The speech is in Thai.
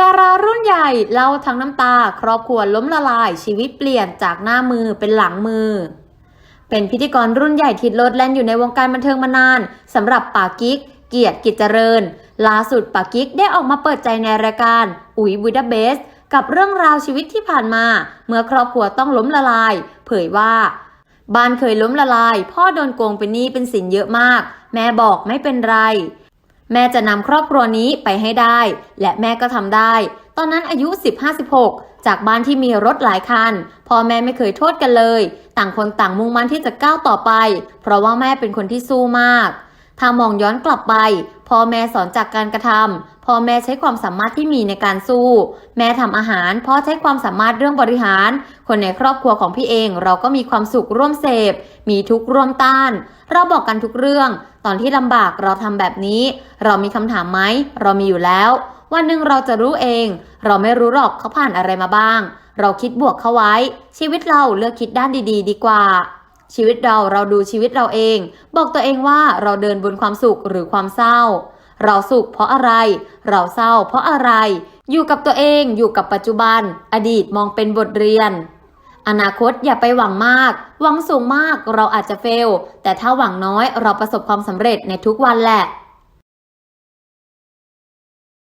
ดารารุ่นใหญ่เล่าทั้งน้ำตา ครอบครัวล้มละลายชีวิตเปลี่ยนจากหน้ามือเป็นหลังมือ เป็นพิธีกรรุ่นใหญ่ที่โลดแล่นอยู่ในวงการบันเทิงมานานสำหรับป่ากิ๊ก เกียรติกิจเจริญ ล่าสุดป่ากิ๊กได้ออกมาเปิดใจในรายการ อุ๋ยบูดาเบส กับเรื่องราวชีวิตที่ผ่านมา เมื่อครอบครัวต้องล้มละลาย เผยว่าบ้านเคยล้มละลาย พ่อโดนโกงเป็นหนี้เป็นสินเยอะมาก แม่บอกไม่เป็นไร แม่จะนำครอบครัวนี้ไปให้ได้ และแม่ก็ทำได้ ตอนนั้นอายุ 15-16 จากบ้านที่มีรถหลายคัน พ่อแม่ไม่เคยโทษกันเลย ต่างคนต่างมุ่งมั่นที่จะก้าวต่อไป เพราะว่าแม่เป็นคนที่สู้มาก ถ้ามองย้อนกลับไป พ่อแม่สอนจากการกระทำ พ่อแม่ใช้ความสามารถที่มีในการสู้ แม่ทำอาหารพ่อใช้ความสามารถเรื่องบริหาร คนในครอบครัวของพี่เองเราก็มีความสุขร่วมเสพ มีทุกร่วมต้าน เราบอกกันทุกเรื่อง ตอนที่ลำบากเราทำแบบนี้ เรามีคำถามไหมเรามีอยู่แล้ว วันหนึ่งเราจะรู้เอง เราไม่รู้หรอกเขาผ่านอะไรมาบ้าง เราคิดบวกเข้าไว้ ชีวิตเราเลือกคิดด้านดีๆดีกว่าชีวิตเราเราดูชีวิตเราเอง บอกตัวเองว่าเราเดินบนความสุขหรือความเศร้า เราสุขเพราะอะไร เราเศร้าเพราะอะไร อยู่กับตัวเองอยู่กับปัจจุบัน อดีตมองเป็นบทเรียน อนาคตอย่าไปหวังมาก หวังสูงมากเราอาจจะเฟล แต่ถ้าหวังน้อยเราประสบความสำเร็จในทุกวันแหละ